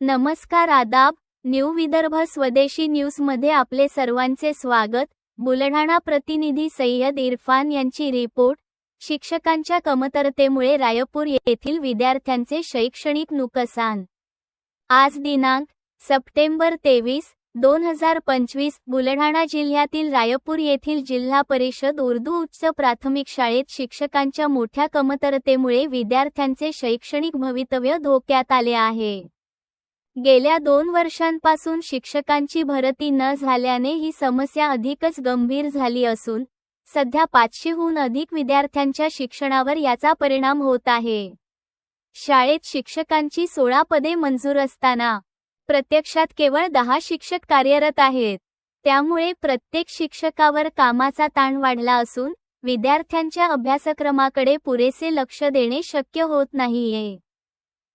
नमस्कार आदाब न्यू विदर्भ स्वदेशी न्यूजमध्ये आपले सर्वांचे स्वागत. बुलढाणा प्रतिनिधी सय्यद इरफान यांची रिपोर्ट. शिक्षकांच्या कमतरतेमुळे रायपूर येथील विद्यार्थ्यांचे शैक्षणिक नुकसान. आज दिनांक सप्टेंबर तेवीस दोन हजार पंचवीस बुलढाणा जिल्ह्यातील रायपूर येथील जिल्हा परिषद उर्दू उच्च प्राथमिक शाळेत शिक्षकांच्या मोठ्या कमतरतेमुळे विद्यार्थ्यांचे शैक्षणिक भवितव्य धोक्यात आले आहे. गेल्या दोन वर्षांपासून शिक्षकांची भरती न झाल्याने ही समस्या अधिकच गंभीर झाली असून सध्या पाचशेहून अधिक विद्यार्थ्यांच्या शिक्षणावर याचा परिणाम होत आहे. शाळेत शिक्षकांची सोळा पदे मंजूर असताना प्रत्यक्षात केवळ दहा शिक्षक कार्यरत आहेत. त्यामुळे प्रत्येक शिक्षकावर कामाचा ताण वाढला असून विद्यार्थ्यांच्या अभ्यासक्रमाकडे पुरेसे लक्ष देणे शक्य होत नाहीये.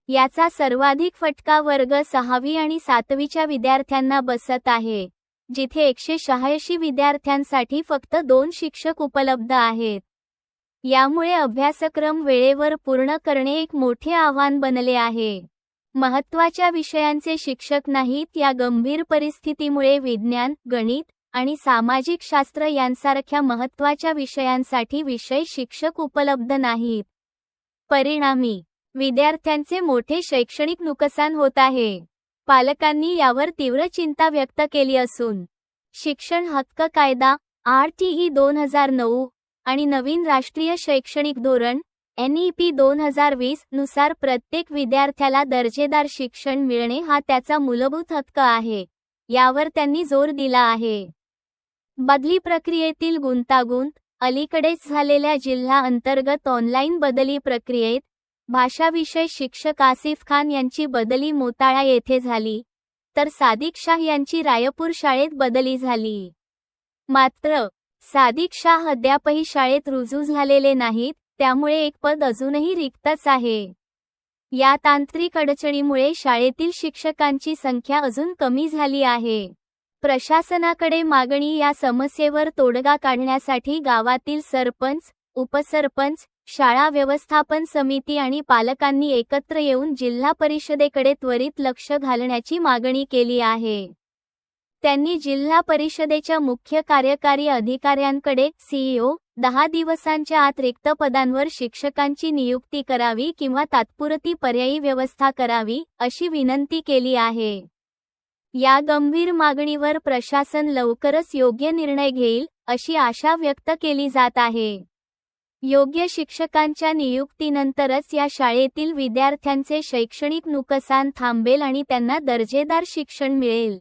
याचा सर्वाधिक फटका वर्ग सहावी आणि सातवीच्या विद्यार्थ्यांना बसत आहे जिथे एकशे शहाऐंशी विद्यार्थ्यांसाठी फक्त दोन शिक्षक उपलब्ध आहेत. यामुळे अभ्यासक्रम वेळेवर पूर्ण करणे एक मोठे आव्हान बनले आहे. महत्त्वाच्या विषयांचे शिक्षक नाहीत या गंभीर परिस्थितीमुळे विज्ञान गणित आणि सामाजिक शास्त्र यांसारख्या महत्त्वाच्या विषयांसाठी विषय शिक्षक उपलब्ध नाहीत. परिणामी विद्यार्थ्यांचे मोठे शैक्षणिक नुकसान होत आहे. पालकांनी यावर तीव्र चिंता व्यक्त केली असून शिक्षण हक्क कायदा आर टी ई दोन हजार नऊ आणि नवीन राष्ट्रीय शैक्षणिक धोरण एनईपी दोन हजार वीसनुसार प्रत्येक विद्यार्थ्याला दर्जेदार शिक्षण मिळणे हा त्याचा मूलभूत हक्क आहे. यावर त्यांनी जोर दिला आहे. बदली प्रक्रियेतील गुंतागुंत अलीकडेच झालेल्या जिल्हा अंतर्गत ऑनलाईन बदली प्रक्रियेत भाषाविषय शिक्षक आसिफ खान यांची बदली मोताळा येथे झाली तर सादिक शाह यांची रायपूर शाळेत बदली झाली. मात्र सादिक शाह अद्यापही शाळेत रुजू झालेले नाहीत त्यामुळे एक पद अजूनही रिक्तच आहे. या तांत्रिक अडचणीमुळे शाळेतील शिक्षकांची संख्या अजून कमी झाली आहे. प्रशासनाकडे मागणी या समस्येवर तोडगा काढण्यासाठी गावातील सरपंच उपसरपंच शाळा व्यवस्थापन समिती आणि पालकांनी एकत्र येऊन जिल्हा परिषदेकडे त्वरित लक्ष घालण्याची मागणी केली आहे. त्यांनी जिल्हा परिषदेच्या मुख्य कार्यकारी अधिकाऱ्यांकडे सीईओ दहा दिवसांच्या आत रिक्त पदांवर शिक्षकांची नियुक्ती करावी किंवा तात्पुरती पर्यायी व्यवस्था करावी अशी विनंती केली आहे. या गंभीर मागणीवर प्रशासन लवकरच योग्य निर्णय घेईल अशी आशा व्यक्त केली जात आहे. योग्य शिक्षकांच्या नियुक्तीनंतरच या शाळेतील विद्यार्थ्यांचे शैक्षणिक नुकसान थांबेल आणि त्यांना दर्जेदार शिक्षण मिळेल.